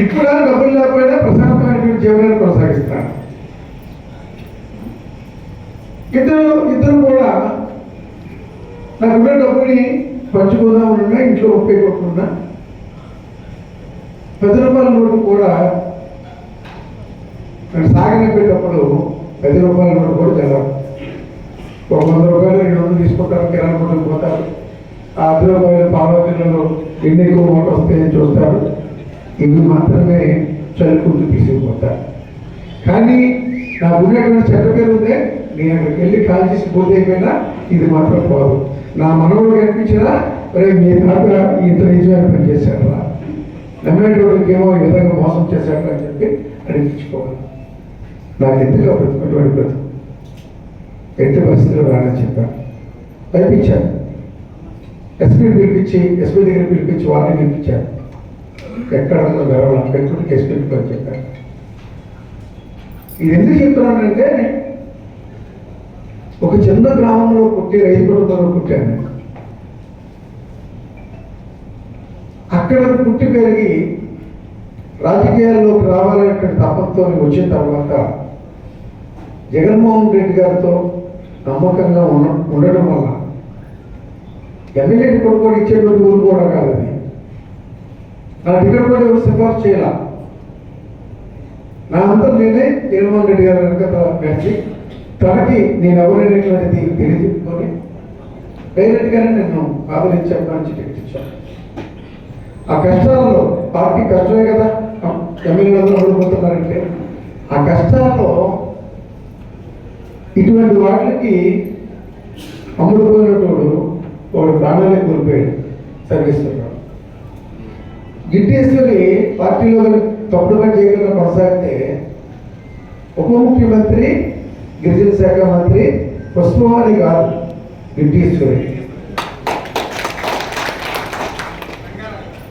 ఇప్పుడు డబ్బులు లేకపోయినా ప్రశాంతమైనటువంటి జీవనాన్ని కొనసాగిస్తాను ఇద్దరు ఇద్దరు కూడా నాకున్న డబ్బుని పంచుకుందాం ఉన్నా ఇంట్లో ఒప్పేయకుండా పది రూపాయల నోటు కూడా నేను సాగనిప్పేటప్పుడు పది రూపాయల నోటు కూడా చదవాలి ఒక వంద రూపాయలు రెండు వందలు తీసుకుంటారు కిరాణా కొట్టుకు పోతారు. ఆ అర్ధ ఎన్ని ఎక్కువ మూట వస్తాయని చూస్తారు ఇవి మాత్రమే చదువుకుంటూ తీసుకుపోతారు కానీ నాకు ఉన్నటువంటి చెట్ల పేరు ఉందే నేను అక్కడికి వెళ్ళి కాల్ చేసి పూర్తి అయిపోయినా ఇది మాత్రం పోదు. నా మనవుడు కనిపించినా రేపు మీ తాత ఇంత నిజమైన పని చేశారా? నమ్మేటోడికి ఏమో ఈ విధంగా మోసం చేశాడు అని చెప్పి అడిగించుకోవాలి. నాకు ఎందుకు బ్రతుకున్నటువంటి బ్రతుకు ఎట్టి పరిస్థితులు రానని చెప్పాను. పంపించాను ఎస్పీ పిలిపించి ఎస్పీ దగ్గర పిలిపించి వాళ్ళని పిలిపించారు. ఎక్కడ ఉందో గర్వం ఎస్పీ అని ఇది ఎందుకు చెప్తున్నానంటే ఒక చిన్న గ్రామంలో పుట్టి రైతు కుటుంబంలో పుట్టాను. అక్కడ పుట్టి పెరిగి రాజకీయాల్లోకి రావాలనేటువంటి తపంతో వచ్చిన తర్వాత జగన్మోహన్ రెడ్డి గారితో నమ్మకంగా ఉన్న ఉండడం వల్ల ఎమ్మెల్యే కొనుక్కొని ఇచ్చేటువంటి ఊరు కూడా కాదు అది. నా టికెట్ కూడా ఎవరు సిఫార్సు చేయాల. నా అంతా నేనే జగన్మోహన్ రెడ్డి గారు వెనక నడిచి తనకి నేను ఎవరైనటువంటిది తెలియజెప్పుకొని డైరెక్ట్గానే నేను ఆదరించాను మంచి టికెట్ ఇచ్చాను. ఆ కష్టాలలో పార్టీ కష్టమే కదా. ఎమ్మెల్యేలందరూ ఓడిపోతున్నారంటే ఆ కష్టాల్లో ఇటువంటి వాటికి అమ్ముడుపోయినటువంటి ఆమెనే కోల్పోయాడు సర్వేశ్వరరావు గిడ్డేశ్వరి పార్టీలో తప్పుడు పని చేయకుండా కొనసాగితే ఉప ముఖ్యమంత్రి గిరిజన శాఖ మంత్రి పుష్పవాణి కాదు గిడ్డేశ్వరి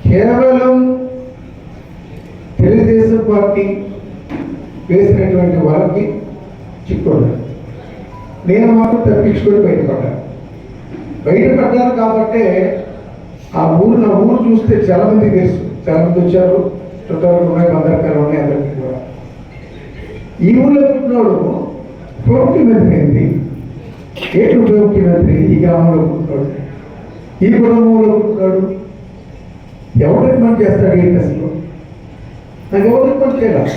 కేవలం తెలుగుదేశం పార్టీ వేసినటువంటి వాళ్ళకి చిక్కున్నాడు నేను మాత్రం తప్పించుకొని బయటపడ్డాను. బయట పెట్టారు కాబట్టి ఆ ఊరు నా ఊరు చూస్తే చాలా మంది తెలుసు. చాలా మంది వచ్చారు. చుట్టాలు ఉన్నాయి బందరకాలు ఉన్నాయి అందరికీ కూడా. ఈ ఊళ్ళో పుట్టినోడు ఉప ముఖ్యమంత్రి ఏంటి ఏంటి ఉప ముఖ్యమంత్రి ఈ గ్రామంలో పుట్టినాడు. ఈ కుటుంబంలో పుట్టినాడు. ఎవరు రికమెండ్ చేస్తాడు ఏంటి అసలు నాకు ఎవరు రికమెండ్ చేయాల?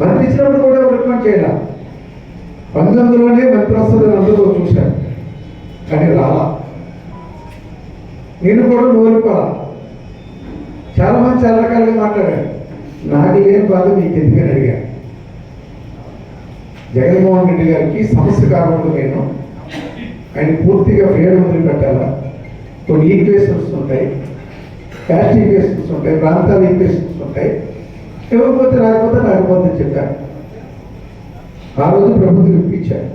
మంత్రి ఇచ్చినప్పుడు కూడా ఎవరు రికమెండ్ చేయాల? పంతొమ్మిదిలోనే మంత్రి వస్తుందని అందరూ చూశాను కానీ రాలా నేను కూడా నోరిపోలా చాలా మంది చాలా రకాలుగా మాట్లాడారు. నాకు ఏం బాధ మీకు ఎందుకని అడిగాను. జగన్మోహన్ రెడ్డి గారికి సమస్య కాకుండా నేను ఆయన పూర్తిగా ఫ్రీడమ్ వదిలిపెట్టాలా కొన్ని ఈక్వేషన్స్ ఉంటాయి క్యాస్ట్ ఈక్వేషన్స్ ఉంటాయి ప్రాంతాల ఈక్వేషన్స్ ఉంటాయి. ఇవ్వకపోతే రాకపోతే రాకపోతే చెప్పాను. ఆ రోజు ప్రభుత్వం ఇప్పించాను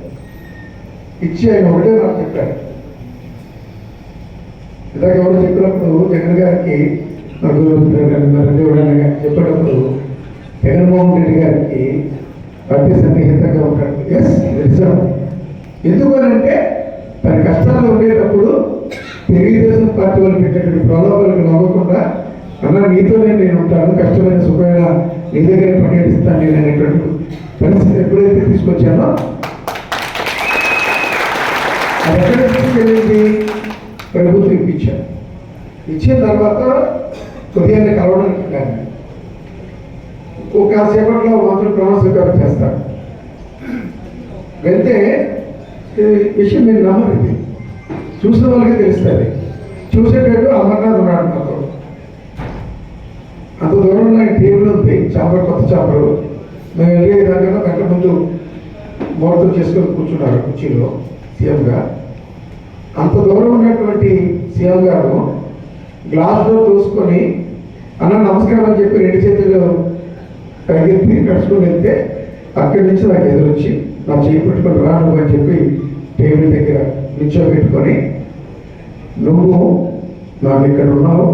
ఇచ్చి ఆయన ఒకటే నాకు చెప్పారు ఇలాగ ఎవరు చెప్పినప్పుడు జగన్ గారికి నాకు నరేంద్ర చెప్పేటప్పుడు జగన్మోహన్ రెడ్డి గారికి పార్టీ సన్నిహితంగా ఉంటాడు. ఎస్ నిజం ఎందుకనంటే తన కష్టాల్లో ఉండేటప్పుడు తెలుగుదేశం పార్టీ వాళ్ళు పెట్టేటువంటి ప్రలోభాలకు నవ్వకుండా అన్న నీతోనే నేను ఉంటాను కష్టమైన సుఖమైన నీ దగ్గర పర్యటిస్తాను నేను అనేటువంటి పరిస్థితి ఎప్పుడైతే తీసుకొచ్చానో అది ఎక్కడ తీసుకెళ్ళింది ప్రభుత్వం ఇప్పించారు. ఇచ్చిన తర్వాత ఉదయాన్నే కలవడానికి కానీ ఒక కాసేపట్లో మంత్రులు ప్రమాణ స్వీకారం చేస్తారు. వెళ్తే విషయం మీరు నమ్మరు ఇది చూసిన వాళ్ళకి తెలుస్తుంది. చూసేటట్టు అమర్నాథ్ ఉన్నాడు నాతో అంత దూరం నాకు టేబుల్ ఉంది. చేపలు కొత్త చేపలు మేము వెళ్ళే దానికన్నా గంట ముందు ముహూర్తం చేసుకొని కూర్చున్నారు కుర్చీలో సీఎంగా. అంత దూరం ఉన్నటువంటి సీఎం గారు గ్లాస్లో చూసుకొని అన్న నమస్కారం అని చెప్పి రెండు చేతులు పైకెత్తి నడుచుకొని వెళ్తే అక్కడి నుంచి నాకు ఎదురొచ్చి నా చేయి పెట్టుకొని రా నువ్వు అని చెప్పి టేబుల్ దగ్గర నిల్చోబెట్టుకొని నువ్వు నాకు ఇక్కడ ఉన్నావు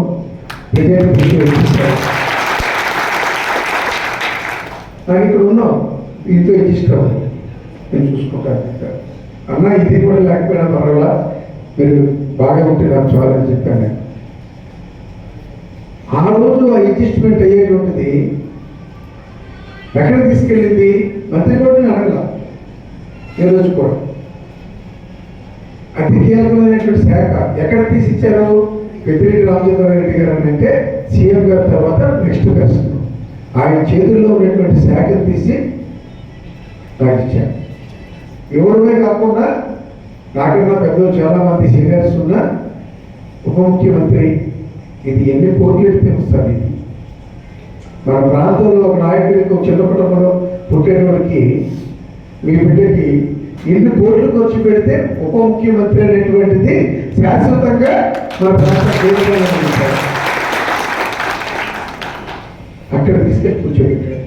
నాకు ఇక్కడ ఉన్నావు ఇంతో ఇష్టం. నేను చూసుకుంటాను. అన్న ఇది కూడా లేకపోయినా పర్వాలా? మీరు బాగా ఉంటే నాకు చాలని చెప్పాను. నేను ఆ రోజు ఆ అడ్జస్ట్మెంట్ అయ్యేటువంటిది ఎక్కడ తీసుకెళ్ళింది? మంత్రి కూడా నేను అడగల. ఈ రోజు కూడా. అతి కీలకమైనటువంటి శాఖ ఎక్కడ తీసిచ్చారు? పెద్దిరెడ్డి రామచంద్రారెడ్డి గారు అని అంటే సీఎం గారి తర్వాత నెక్స్ట్ పర్సన్ ఆయన చేతుల్లో ఉన్నటువంటి శాఖను తీసి నాకు ఇచ్చారు ఇవ్వడమే కాకుండా నాకన్నా పెద్దలు చాలా మంది సీనియర్స్ ఉన్న ఉప ముఖ్యమంత్రి ఇది ఎన్ని కోట్లు తెలుస్తుంది ఇది మన ప్రాంతంలో ఒక నాయకుడికి ఒక చిన్న కుటుంబంలో పుట్టేటోడికి మీ బిడ్డకి ఎన్ని కోట్లు ఖర్చు పెడితే ఉప ముఖ్యమంత్రి అనేటువంటిది శాశ్వతంగా మన ప్రాంతం అక్కడ తీసుకెళ్ళి కూర్చోబెట్టాడు